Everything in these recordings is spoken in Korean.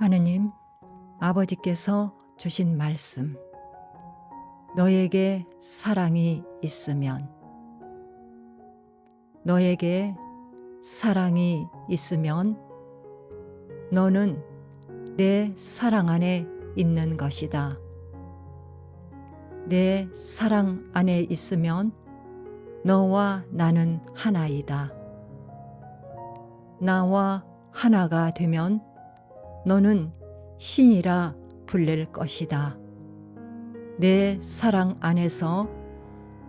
하느님, 아버지께서 주신 말씀. 너에게 사랑이 있으면, 너에게 사랑이 있으면, 너는 내 사랑 안에 있는 것이다. 내 사랑 안에 있으면 너와 나는 하나이다. 나와 하나가 되면 너는 신이라 불릴 것이다. 내 사랑 안에서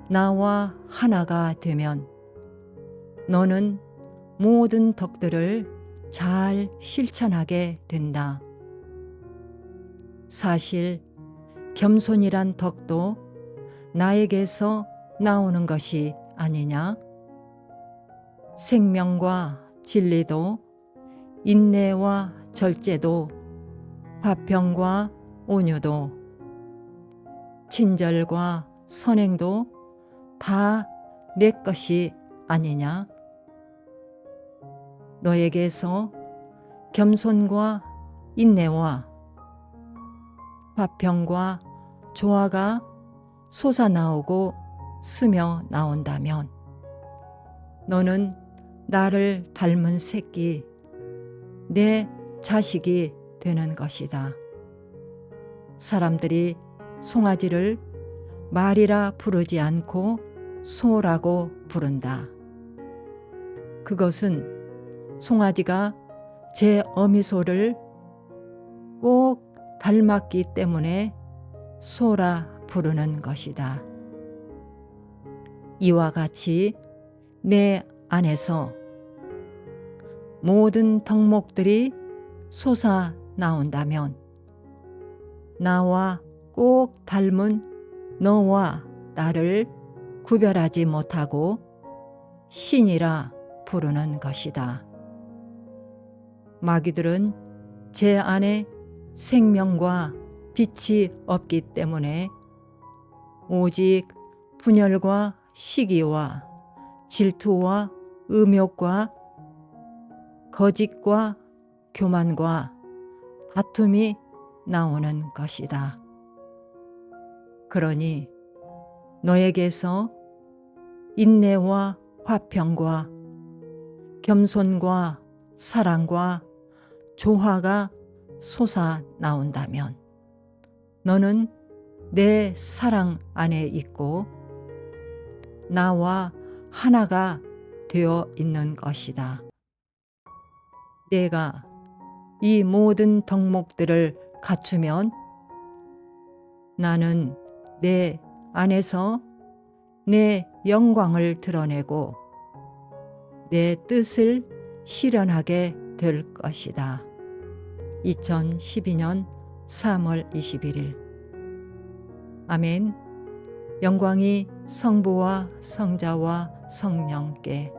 나와 하나가 되면 너는 모든 덕들을 잘 실천하게 된다. 사실 겸손이란 덕도 나에게서 나오는 것이 아니냐? 생명과 진리도 인내와 절제도 화평과 온유도 친절과 선행도 다 내 것이 아니냐? 너에게서 겸손과 인내와 화평과 조화가 솟아나오고 스며 나온다면 너는 나를 닮은 새끼, 내 자식이 되는 것이다. 사람들이 송아지를 말이라 부르지 않고 소라고 부른다. 그것은 송아지가 제 어미소를 꼭 닮았기 때문에 소라 부르는 것이다. 이와 같이 내 안에서 모든 덕목들이 솟아 나온다면 나와 꼭 닮은 너와 나를 구별하지 못하고 신이라 부르는 것이다. 마귀들은 제 안에 생명과 빛이 없기 때문에 오직 분열과 시기와 질투와 음욕과 거짓과 교만과 다툼이 나오는 것이다. 그러니 너에게서 인내와 화평과 겸손과 사랑과 조화가 솟아 나온다면 너는 내 사랑 안에 있고 나와 하나가 되어 있는 것이다. 내가 이 모든 덕목들을 갖추면 나는 내 안에서 내 영광을 드러내고 내 뜻을 실현하게 될 것이다. 2012년 3월 21일 아멘 영광이 성부와 성자와 성령께